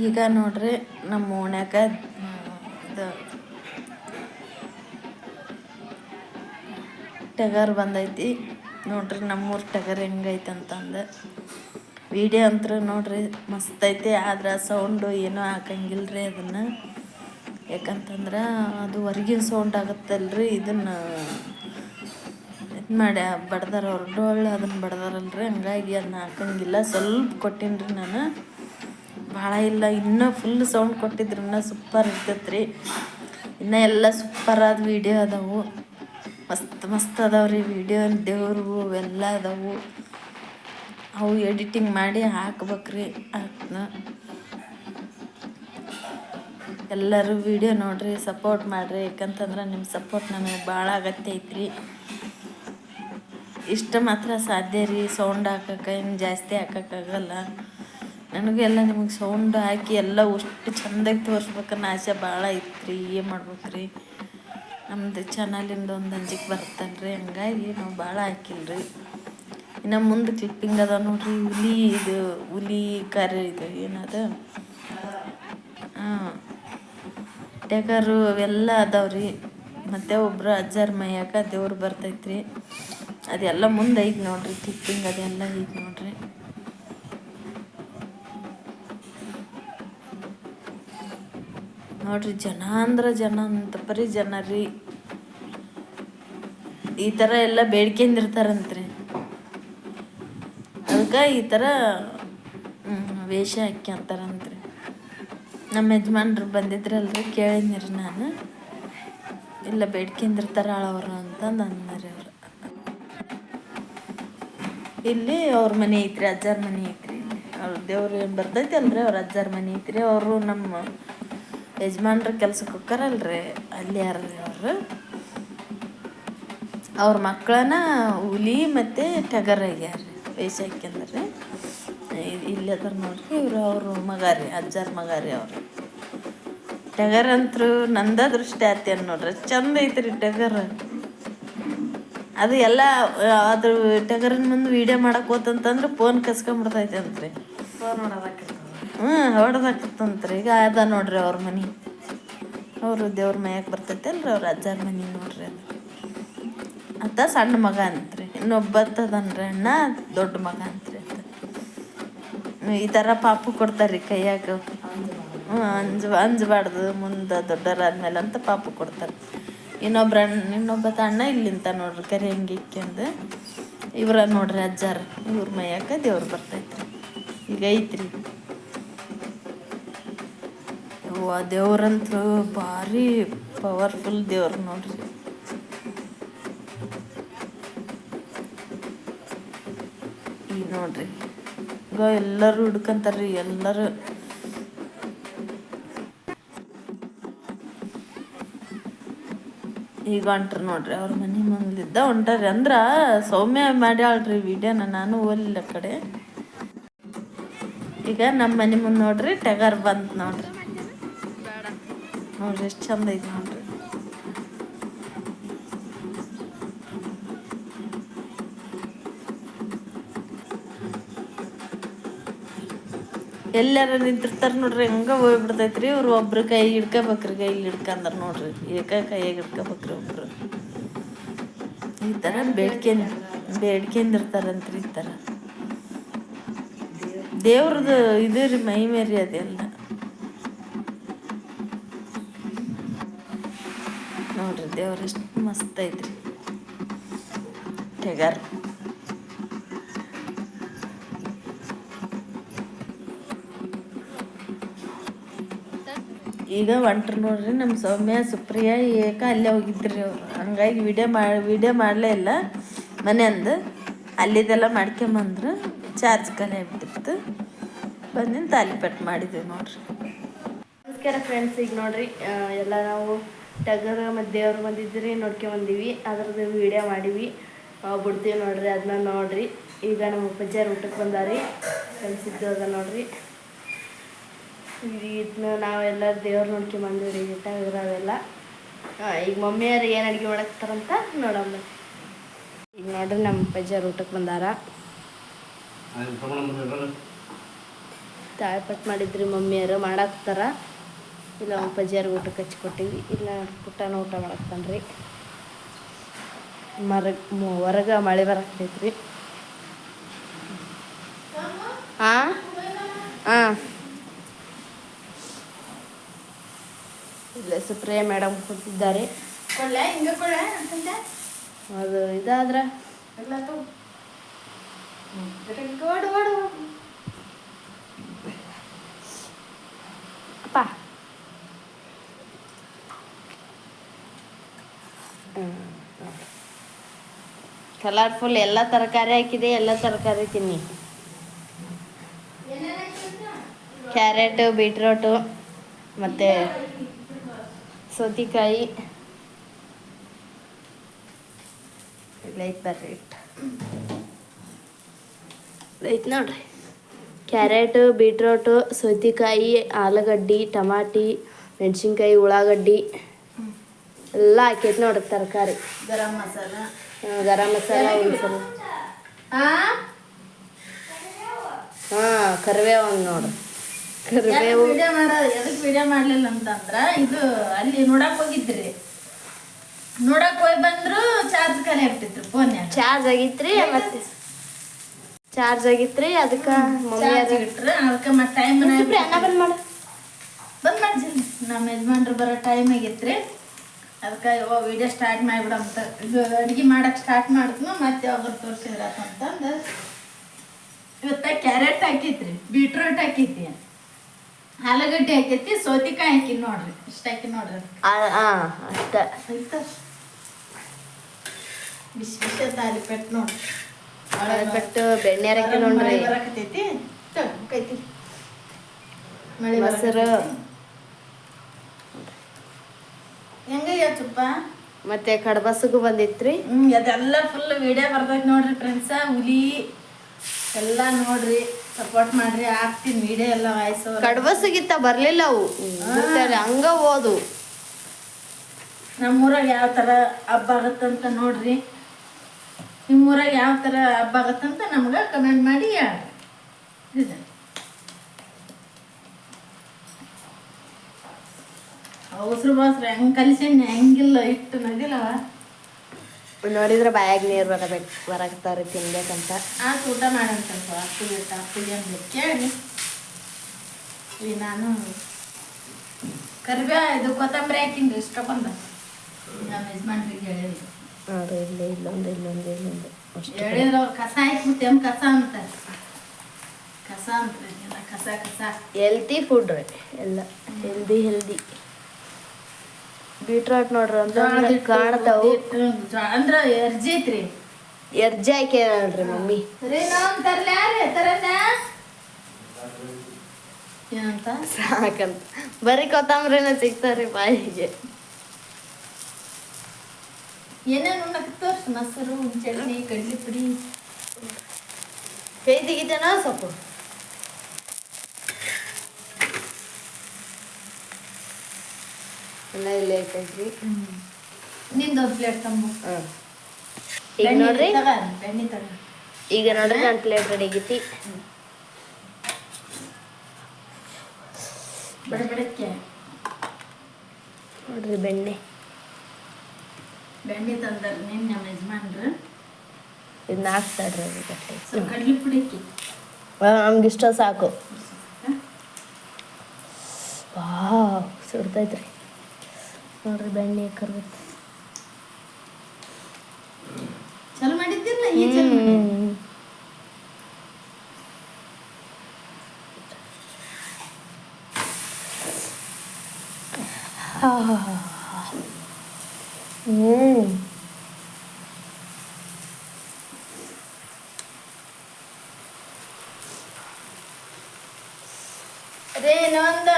ಈಗ ನೋಡ್ರಿ ನಮ್ಮ ಓಣ್ಯಾಗ ಇದು ಟಗರ್ ಬಂದೈತಿ. ನೋಡ್ರಿ ನಮ್ಮೂರು ಟಗರ್ ಹೆಂಗೈತೆ ಅಂತಂದು ವಿಡಿಯೋ ಅಂತೂ ನೋಡ್ರಿ ಮಸ್ತ್ ಐತಿ, ಆದ್ರೆ ಸೌಂಡು ಏನೂ ಹಾಕಂಗಿಲ್ಲ ರೀ ಅದನ್ನು. ಯಾಕಂತಂದ್ರೆ ಅದು ಹೊರಗಿನ ಸೌಂಡ್ ಆಗುತ್ತಲ್ರಿ, ಇದನ್ನು ಇದು ಮಾಡಿ ಬಡ್ದಾರ ಹೊರಡೋಳು ಅದನ್ನು ಬಡ್ದಾರಲ್ರಿ, ಹಂಗಾಗಿ ಅದನ್ನ ಹಾಕಂಗಿಲ್ಲ. ಸ್ವಲ್ಪ ಕೊಟ್ಟೀನಿ ರೀ ನಾನು. ಭಾಳ ಇಲ್ಲ, ಇನ್ನೂ ಫುಲ್ ಸೌಂಡ್ ಕೊಟ್ಟಿದ್ರು ಸೂಪರ್ ಇರ್ತೈತೆ ರೀ ಇನ್ನೂ ಎಲ್ಲ ಸೂಪರ್ ಆದ ವೀಡಿಯೋ ಅದಾವು. ಮಸ್ತ್ ಮಸ್ತ್ ಅದಾವೆ ರೀ ವೀಡಿಯೋ ದೇವರು ಅವೆಲ್ಲ ಅದಾವು. ಅವು ಎಡಿಟಿಂಗ್ ಮಾಡಿ ಹಾಕ್ಬೇಕ್ರಿ ಅದನ್ನ ಎಲ್ಲರೂ ವಿಡಿಯೋ ನೋಡಿರಿ ಸಪೋರ್ಟ್ ಮಾಡಿರಿ, ಯಾಕಂತಂದ್ರೆ ನಿಮ್ಮ ಸಪೋರ್ಟ್ ನನಗೆ ಭಾಳ ಅಗತ್ಯ ಐತ್ರಿ. ಇಷ್ಟು ಮಾತ್ರ ಸಾಧ್ಯ ರೀ ಸೌಂಡ್ ಹಾಕಕ್ಕೆ ಇನ್ನು ಜಾಸ್ತಿ ಹಾಕೋಕ್ಕಾಗಲ್ಲ ನನಗೂ ಎಲ್ಲ ನಿಮಗೆ ಸೌಂಡ್ ಹಾಕಿ ಎಲ್ಲ ಅಷ್ಟು ಚಂದಾಗಿ ತೋರಿಸ್ಬೇಕನ್ನೋ ಆಸೆ ಭಾಳ ಐತ್ರಿ. ಏನು ಮಾಡ್ಬೇಕ್ರಿ? ನಮ್ಮದು ಚಾನಲಿಂದ ಒಂದು ಅಂಜಿಕೆ ಬರುತ್ತಲ್ರಿ ಹಂಗಾಗಿ ನಾವು ಭಾಳ ರೀ ಇನ್ನು ಮುಂದೆ ಕ್ಲಿಪ್ಪಿಂಗ್ ಅದ ನೋಡ್ರಿ. ಹುಲಿ ಇದು, ಹುಲಿ ಕಾರ್ಯ ಇದು ಏನದು? ಹಾಂ ಟೇಕರು ಅವೆಲ್ಲ ಅದಾವ್ರಿ. ಮತ್ತು ಒಬ್ಬರು ಅಜ್ಜಾರ ಮೈಯಾಕ ದೇವ್ರು ಬರ್ತೈತ್ರಿ. ಅದೆಲ್ಲ ಮುಂದೆ ಐತೆ ನೋಡ್ರಿ. ಕ್ಲಿಪ್ಪಿಂಗ್ ಅದೆಲ್ಲ ಐತೆ ನೋಡ್ರಿ. ನೋಡ್ರಿ, ಜನ ಅಂದ್ರೆ ಜನ ಅಂತ, ಬರೀ ಜನ ರೀ. ಈ ಥರ ಎಲ್ಲ ಬೇಡ್ಕೊಂಡಿರ್ತಾರಂತ್ರಿ ಅದಕ್ಕೆ ಈ ಥರ ವೇಷ ಹಾಕ್ಯಂತಾರಂತ್ರಿ ನಮ್ಮ ಯಜಮಾನ್ರು ಬಂದಿದ್ರಲ್ರಿ, ಕೇಳಿದ್ನಿರಿ ನಾನು. ಇಲ್ಲ ಬೇಡ್ಕೊಂಡಿರ್ತಾರ ಅವರು ಅಂತ ಅಂದ್ರಿ ಅವ್ರು. ಇಲ್ಲಿ ಅವ್ರ ಮನೆ ಐತ್ರಿ, ಅಜ್ಜಾರ ಮನೆ ಐತ್ರಿ ಅವ್ರ ದೇವ್ರು ಏನು ಬರ್ತೈತಿ ಅಲ್ರಿ ಅವ್ರ ಅಜ್ಜಾರ ಮನೆ ಐತ್ರಿ. ಅವರು ನಮ್ಮ ಯಜಮಾನ್ರ ಕೆಲ್ಸಕ್ಕೆ ಹೋಗ್ತಾರಲ್ರಿ ಅಲ್ಲಿ ಯಾರ್ರಿ ಅವರು? ಅವ್ರ ಮಕ್ಕಳನ್ನ ಹುಲಿ ಮತ್ತು ಟಗರ್ ಆಗ್ಯಾರ ರೀ ವೇಷ ಹಾಕ್ಯಂದ್ರಿ ಇಲ್ಲಿ ಅದಾರ ನೋಡ್ರಿ, ಇವರು ಅವರು ಮಗ ರೀ ಅಜ್ಜಾರ ಮಗ ಅವ್ರು. ಟಗರ್ ಅಂತರೂ ನಂದ ದೃಷ್ಟಿ ಆತೇನು ನೋಡ್ರಿ, ಚಂದ ಐತ್ರಿ ಟಗರ್. ಅದು ಎಲ್ಲ ಅದು ಟಗರನ್ ಮುಂದೆ ವೀಡಿಯೋ ಮಾಡಕ್ಕೆ ಹೋತಂತಂದ್ರೆ ಫೋನ್ ಕಸ್ಕೊಂಬಿಡ್ತೈತೆ ಅಂತ್ರಿ ಫೋನ್ ನೋಡೋದಕ್ಕೆ ಹ್ಞೂ, ಹೊಡೆದಾಕತ್ತಂತ್ರಿ. ಈಗ ಅದ ನೋಡ್ರಿ ಅವ್ರ ಮನೆ. ಅವರು ದೇವ್ರ ಮನೆಯಾಗ ಬರ್ತೈತೆ ಅಲ್ರಿ ಅವ್ರ ಅಜ್ಜಾರ ಮನೆ ನೋಡ್ರಿ ಅದು. ಅತ್ತ ಸಣ್ಣ ಮಗ ಅಂತ್ರಿ. ಇನ್ನೊಬ್ಬತ್ತದನ್ರಿ ಅಣ್ಣ, ದೊಡ್ಡ ಮಗ ಅಂತ್ರಿ ಅಂತ ಈ ಥರ ಪಾಪು ಕೊಡ್ತಾರೆ ರೀ ಕೈಯಾಗ. ಹ್ಞೂ, ಅಂಜ, ಅಂಜಬಾರ್ದು, ಮುಂದೆ ದೊಡ್ಡರಾದ್ಮೇಲೆ ಅಂತ ಪಾಪು ಕೊಡ್ತಾರೆ. ಇನ್ನೊಬ್ರ ಅಣ್ಣ ಇನ್ನೊಬ್ಬ ಅಣ್ಣ ಇಲ್ಲಿಂತ ನೋಡ್ರಿ, ಕರಿ ಹಂಗೆ ಇಕ್ಕೊಂಡು ಇವ್ರ ನೋಡ್ರಿ ಅಜ್ಜಾರ, ಇವ್ರ ಮೈಯಾಕ ದೇವ್ರು ಬರ್ತೈತ್ರಿ. ಈಗ ಐತ್ರಿ. ಅವ್ವ ದೇವ್ರಂತೂ ಭಾರಿ ಪವರ್ಫುಲ್ ದೇವ್ರು ನೋಡ್ರಿ. ಈ ನೋಡ್ರಿ. ಈಗ ಎಲ್ಲರೂ ಹುಡ್ಕಂತಾರ್ರಿ, ಎಲ್ಲರೂ. ಈಗ ಹೊಂಟ್ರಿ ನೋಡ್ರಿ, ಅವ್ರ ಮನೆ ಮುಂದಿದ್ದ ಹೊಂಟಾರಿ ಅಂದ್ರ ಸೌಮ್ಯ ಮಾಡ್ಯಾಳ್ರಿ ವಿಡಿಯೋನ, ನಾನು ಓಲಿಲ್ಲ ಕಡೆ. ಈಗ ನಮ್ಮ ಮನೆ ಮುಂದೆ ನೋಡ್ರಿ, ಟಗರ್ ಬಂತು ನೋಡ್ರಿ. ನೋಡ್ರಿ ಎಷ್ಟು ಚಂದ ಐತಿ ನೋಡ್ರಿ. ಎಲ್ಲಾರ ನಿಂತಿರ್ತಾರೆ ನೋಡ್ರಿ, ಹಂಗ ಹೋಗ್ಬಿಡ್ತೈತ್ರಿ. ಇವ್ರು ಒಬ್ರು ಕೈ ಹಿಡ್ಕೋಬೇಕ್ರಿ, ಕೈ ಹಿಡ್ಕಂದ್ರ ನೋಡ್ರಿ. ಏಕ ಕೈಯಾಗ ಹಿಡ್ಕೋಬೇಕ್ರಿ ಒಬ್ರು. ಈ ಥರ ಬೇಡ್ಕೊಂಡ್ ಬೇಡ್ಕೆಂದಿರ್ತಾರಂತ್ರಿ ಈ ಥರ ದೇವ್ರದ್ದು ಇದು ರೀ ಮೈ ಮೇರಿ ಅದೆಲ್ಲ. ನೋಡ್ರಿ, ದೇವ್ರ ಎಷ್ಟು ಮಸ್ತ್ ಐತ್ರಿ. ಟೆಗರ್ ಈಗ ಹೊಂಟ್ರು ನೋಡ್ರಿ ನಮ್ಮ ಸೌಮ್ಯ, ಸುಪ್ರಿಯ, ಏಕ ಅಲ್ಲೇ ಹೋಗಿದ್ರಿ ಹಂಗಾಗಿ ವಿಡಿಯೋ ಮಾಡಿ ವಿಡಿಯೋ ಮಾಡಲೇ ಇಲ್ಲ. ಮನೆಯಂದು ಅಲ್ಲಿದೆಲ್ಲ ಮಾಡ್ಕೊಂಬಂದ್ರು. ಚಾರ್ಜ್ ಖಾಲಿ ಬಿಟ್ಟಿತ್ತು ಬಂದಿನ ತಾಲಿಪಟ್ಟು ಮಾಡಿದ್ವಿ ನೋಡ್ರಿ. ನಮಸ್ಕಾರ ಫ್ರೆಂಡ್ಸ್ ಈಗ ನೋಡ್ರಿ ಎಲ್ಲ ನಾವು ಟಗರ್ ಮತ್ತು ದೇವ್ರು ಬಂದಿದ್ರಿ ನೋಡ್ಕೊಂಬಂದಿವಿ ಅದ್ರದ್ದು ವೀಡಿಯೋ ಮಾಡೀವಿ. ಬಿಡ್ತೀವಿ ನೋಡ್ರಿ ಅದನ್ನ ನೋಡ್ರಿ. ಈಗ ನಮ್ಮ ಅಪ್ಪಾಜಿಯವ್ರು ಊಟಕ್ಕೆ ಬಂದಾರಿ. ಕಲಿಸಿದ್ದು ಅದ ನೋಡ್ರಿ. ಇದನ್ನ ನಾವೆಲ್ಲ ದೇವ್ರು ನೋಡ್ಕೊಂಬಂದಿವಿ ರೀ ಟಗರ್ ಅವೆಲ್ಲ. ಈಗ ಮಮ್ಮಿಯವ್ರು ಏನು ಅಡುಗೆ ಮಾಡಕ್ತಾರಂತ ನೋಡಮ್ಮ ಈಗ ನೋಡ್ರಿ ನಮ್ಮ ಅಪ್ಪಾಜಿಯವ್ರು ಊಟಕ್ಕೆ ಬಂದಾರ. ತಾಳ್ಪಟ್ಟು ಮಾಡಿದ್ರಿ ಮಮ್ಮಿಯರು ಮಾಡಾಕ್ತಾರ ಇಲ್ಲ ಅಪ್ಪಾಜಿಯರು ಊಟಕ್ಕೆ ಹಚ್ಕೊಟ್ಟಿವಿ. ಇಲ್ಲ ಪುಟ್ಟನ ಊಟ ಮಾಡಕ್ಕನ್ರಿ ಮರ ಹೊರಗೆ ಮಳೆ ಬರಕ್ತೈತ್ರಿ. ಹಾಂ ಹಾಂ ಇಲ್ಲ ಸುಪ್ರಿಯ ಮೇಡಮ್ ಕೂತಿದ್ದಾರೆ. ಅದು ಇದಾದ್ರೆ ಎಲ್ಲ ತಗೋ ಓಡು ಓಡು ಅಪ್ಪ ಕಲರ್ಫುಲ್ ಎಲ್ಲ ತರಕಾರಿ ಹಾಕಿದೆ ಎಲ್ಲ ತರಕಾರಿ ತಿನ್ನಿ. ಕ್ಯಾರೆಟು ಬೀಟ್ರೋಟು ಮತ್ತು ಸೌತೆಕಾಯಿ. ಲೈಟ್ ಬರ್ರಿ ಇಟ್ಟು ಐತೆ ನೋಡ್ರಿ. ಕ್ಯಾರೆಟು ಬೀಟ್ರೋಟು ಸೌತೆಕಾಯಿ ಆಲೂಗಡ್ಡಿ ಟಮಾಟಿ ಮೆಣಸಿನ್ಕಾಯಿ ಉಳ್ಳಾಗಡ್ಡಿ. ಎಲ್ಲ ಹಾಕೈತೆ ನೋಡ್ರಿ ತರಕಾರಿ. ಗರಂ ಮಸಾಲ. ಗರಂ ಮಸಾಲ ಒಂದ್ಸಲ. ಹಾಂ ಹಾಂ ಕರಿಬೇವು ಒಂದು ನೋಡು ಕರಿಬೇವು ವಿಡಿಯೋ ಮಾಡೋದು ಎದಕ್ಕೆ ವಿಡಿಯೋ ಮಾಡಲಿಲ್ಲ ಅಂತಂದ್ರ ಇದು ಅಲ್ಲಿ ನೋಡಕ್ ಹೋಗಿದ್ರಿ. ನೋಡಕ್ ಹೋಗಿ ಬಂದ್ರು ಚಾರ್ಜ್ ಖಾಲಿ ಆಗ್ತಿತ್ತು ಫೋನ್ಯಾಗ ಚಾರ್ಜ್ ಆಗಿತ್ರಿ ಮತ್ತೆ ಚಾರ್ಜ್ ಆಗಿತ್ರಿ ಅದಕ್ಕೆ ಮಮ್ಮಿ ಇಟ್ರೆ ಅದಕ್ಕೆ ಮತ್ತೆ ಟೈಮ್ ಅನ್ನ ಬಂದ್ ಮಾಡು. ಬಂದ್ ಮಾಡಿ ನಮ್ಮ ಯಜಮಾನ್ರು ಬರೋ ಟೈಮ್ ಆಗೈತ್ರಿ. ಅದಕ್ಕೆ ಯಾವ ವಿಡಿಯೋ ಸ್ಟಾರ್ಟ್ ಮಾಡಿಬಿಡಂತ. ಇದು ಅಡ್ಗೆ ಮಾಡಕ್ಕೆ ಸ್ಟಾರ್ಟ್ ಮಾಡಿದ್ನು ಮತ್ತೆ ಅವ್ರು ತೋರಿಸಿದ್ರಪ್ಪ ಅಂತಂದು. ಇವತ್ತ ಕ್ಯಾರೆಟ್ ಹಾಕೈತ್ರಿ ಬೀಟ್ರೂಟ್ ಹಾಕೈತಿ ಆಲೂಗಡ್ಡೆ ಹಾಕೈತಿ ಸೌತೆಕಾಯಿ ಹಾಕಿ ನೋಡ್ರಿ ಇಷ್ಟ ಹಾಕಿ ನೋಡ್ರಿ ಅಷ್ಟ. ಬಿಸಿ ಬಿಸಿ ಬಿಸಿ ತಾಲಿಪೆಟ್ಟು ನೋಡ್ರಿ. ಪೆಟ್ಟು ಬೆಣ್ಣೆ ಹಾಕಿ ನೋಡ್ರಿ. ಬರಾಕತ್ತೈತಿ. ಮಳೆ ಮೊಸರು. ಹೆಂಗಯ್ಯ ತುಪ್ಪ ಮತ್ತೆ ಕಡಬಸಗು ಬಂದಿತ್ರಿ? ಹ್ಮ್ ಅದೆಲ್ಲ ಫುಲ್ ವಿಡಿಯೋ ಬರ್ತೈತಿ ನೋಡ್ರಿ ಫ್ರೆಂಡ್ಸ ಹುಲಿ ಎಲ್ಲ ನೋಡ್ರಿ ಸಪೋರ್ಟ್ ಮಾಡ್ರಿ ಆಗ್ತೀನಿ ವಿಡಿಯೋ ಎಲ್ಲ ವಾಯ್ಸ್ ಕಡಬಸಗಿತ್ತ ಬರ್ಲಿಲ್ಲ ಅವು. ಗೊತ್ತಲ್ಲ, ಹಂಗ ಓದು. ನಮ್ಮೂರಾಗ ಯಾವ ಥರ ಹಬ್ಬ ಆಗತ್ತಂತ ನೋಡ್ರಿ. ನಿಮ್ಮೂರಾಗ ಯಾವ ಥರ ಹಬ್ಬ ಆಗತ್ತಂತ ನಮ್ಗೆ ಕಮೆಂಟ್ ಮಾಡಿ ಹೇಳ್ರಿ. ಇದು. ಅವಸರು ಬಾಸ್ರು ಹೆಂಗ್ ಕಲಿಸೇನಿ ಹೆಂಗಿಲ್ಲ ಇಟ್ಟು ನದಿಲವ ನೋಡಿದ್ರೆ ಬಾಯಾಗ ನೀರು ಬರಬೇಕು ಬರಕ್ತಾರೆ ತಿನ್ಬೇಕಂತ. ಆತು ಊಟ ಮಾಡಂತ ಸ್ವಲ್ಪ ಅಪ್ಪಿಗೆ ಅಪ್ಪಿಗೆ ಕೇಳಿ. ಇಲ್ಲಿ ನಾನು ಕರಿಬೇ ಇದು ಕೊತ್ತಂಬರಿ ಹಾಕಿನ್ರಿ ಇಷ್ಟ ಬಂದ. ನಮ್ಮ ಯಜಮಾನ್ರಿಗೆ ಹೇಳಿದ್ರು ನೋಡ್ರಿ ಇಲ್ಲ ಇಲ್ಲೊಂದು ಇಲ್ಲೊಂದು ಇಲ್ಲೊಂದು. ಹೇಳಿದ್ರು ಅವ್ರು ಕಸ ಹಾಕ್ಬಿಟ್ಟು ಕಸ ಅಂತಾರೆ. ಕಸ ಅಂತಾರೆ ಎಲ್ಲ ಕಸ ಕಸ. ಹೆಲ್ದಿ ಫುಡ್ ರೀ ಎಲ್ಲ. ಹೆಲ್ದಿ ಹೆಲ್ದಿ ಬೀಟ್ರೋಟ್ ನೋಡ್ರಿ ಅಂದ್ರೆ ಕಾಣ್ತಾವು ಅಂದ್ರ ಎರ್ಜಿ ಐತ್ರಿ ಎರ್ಜಿ ಹಾಕಿ ನೋಡ್ರಿ ಮಮ್ಮಿ ನಾವ್ ಏನಂತ? ಸಾಕಂತ. ಬರೀ ಕೊತ್ತಂಬ್ರಿನ ಸಿಗ್ತಾವ್ರಿ ಬಾಯಿಗೆ. ಏನೇನು ಉಣ್ಣಕ್ಕೆ ತೋರ್ಸು? ಮೊಸರು ಚಟ್ನಿ ಕಡ್ಲಿ ಪುಡಿ. ಕೈ ತೆಗಿತಾನ ಸ್ವಲ್ಪ. ಎಲ್ಲ ಇಲ್ಲೇ ಐತೈತ್ರಿ ನಿಂದೊಂದು ಪ್ಲೇಟ್ ತಂಬು. ಹ್ಮ್. ಈಗ ನೋಡ್ರಿ? ಬೆಣ್ಣೆ ತಗ. ಈಗ ನೋಡ್ರಿ ನನ್ನ ಪ್ಲೇಟ್ ರೆಡಿ ಆಗೈತಿ. ಬಡ ಬಡಕ್ಕೆ. ನೋಡ್ರಿ ಬೆಣ್ಣೆ. ಬೆಣ್ಣೆ ತಂದಾರ ನಿನ್ನ ನಮ್ಮ ಯಜಮಾನ್ರು. ಇದನ್ನ ಹಾಕ್ತಾಡ್ರಿ ಅದಕ್ಕೆ ಕಡ್ಲಿ ನಮ್ಗೆ ಇಷ್ಟ ಸಾಕು. ವಾವ್ ಸುಡ್ತೈತ್ರಿ ನೋಡ್ರಿ ಬೆಣ್ಣೆ ಕರ್ಬೇಕು ಚಲೋ ಮಾಡಿದ್ದಿಲ್ಲ ಈ ಚಲೋ ಮಾಡಿ ಹ್ಮ್ ಅದೇ ಇನ್ನೊಂದು